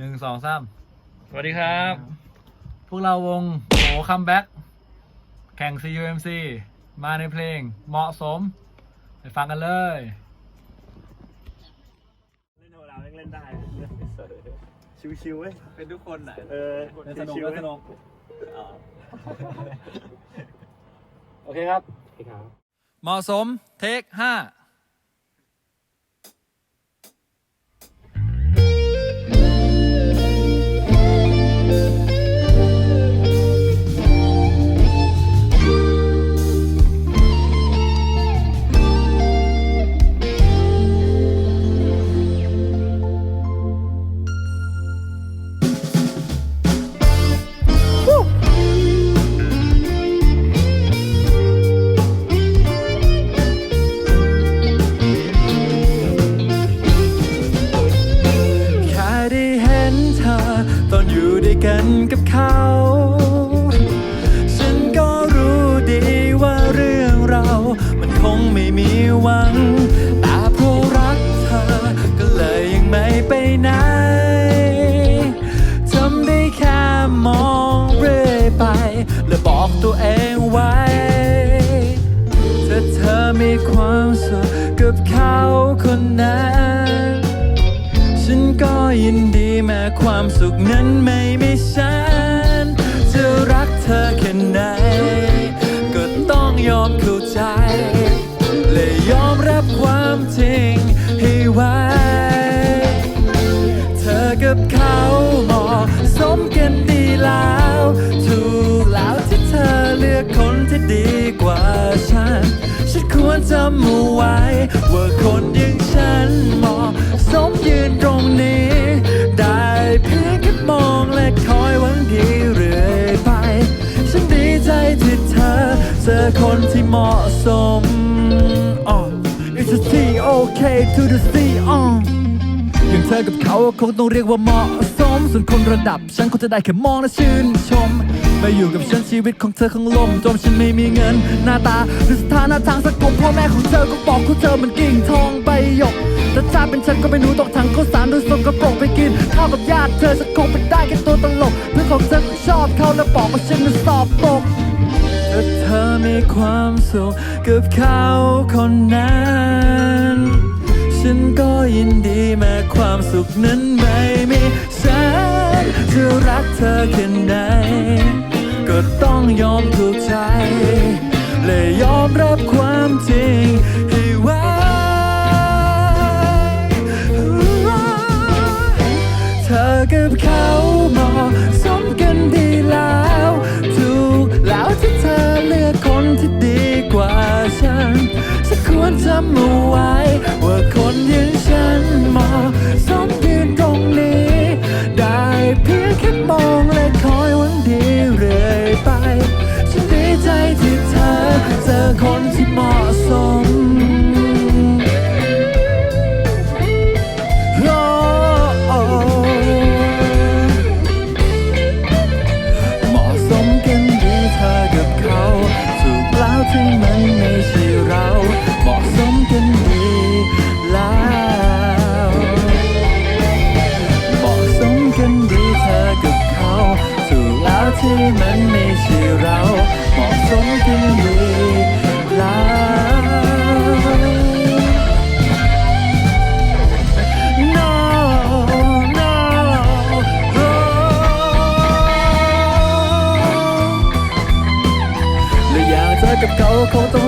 หนึ่งสองสามสวัสดีครับ พวกเราวงโหคัมแบ็กแข่ง CUMC มาในเพลงเหมาะสม ไปฟังกันเลย เล่นธรรมดาไม่งเล่นได้ ชิวๆเว้ย เป็นทุกคนไหนเออสนุกชิวก็ๆเว้ยสนุกโอเคครับ เหมาะสมเทคห้า กันกับเขา ฉันก็รู้ดีว่าเรื่องเรา มันคงไม่มีหวัง แต่เพราะรักเธอ ก็เลยยังไม่ไปไหนทำได้แค่มองเรื่อยไป และบอกตัวเองไว้ถ้าเธอมีความสุขกับเขาคนนั้น ยินดีแม้ความสุขนั้นไม่มีฉันจะรักเธอแค่ไหน ก็ต้องยอมเข้าใจ และยอมรับความจริงให้ไว้เธอกับเขาเหมาะสมกันดีแล้ว ถูกแล้วที่เธอเลือกคนที่ดีกว่าฉัน ฉันควรจำเอาไว้ว่าคนอย่างฉันเหมาะ ยืนตรงนี้ ได้เพียงแค่มองและคอยหวังดีเรื่อยไป ฉันดีใจที่เธอเจอคนที่เหมาะสมอ๋อ It's a T O K to the C อ๋ออย่างเธอกับเขาคงต้องเรียกว่าเหมาะสม ส่วนคนระดับ ฉันคงจะได้แค่มองและชื่นชมมาอยู่กับฉันชีวิตของเธอคงล่มจมฉันไม่มีเงิน หน้าตาหรือสถานะทางสังคมพ่อแม่ของเธอก็บอกคุณเธอเหมันกิ่งทองใบหยก แต่ถ้าเป็นฉันก็ไม่หนูตกถังข้าวสารโดยสกระปรกไปกินข้าวกับญาติเธอจะคงเป็นได้แค่ตัวตลกเพื่อนของเธอชอบเขาและบอกว่าฉันนั้นสอบตกถ้าเธอมีความสุขกับเขาคนนั้นฉันก็ยินดีแม้ความสุขนั้นไม่มีฉันจะรักเธอแค่ไหนก็ต้องยอมถูกใจ และยอมรับความจริงำเอาไว้ ที่มันไม่ใช่เราเหมาะสมกันดีแล้ว No, no, oh. และอยากเจอกับเขาคงต้อง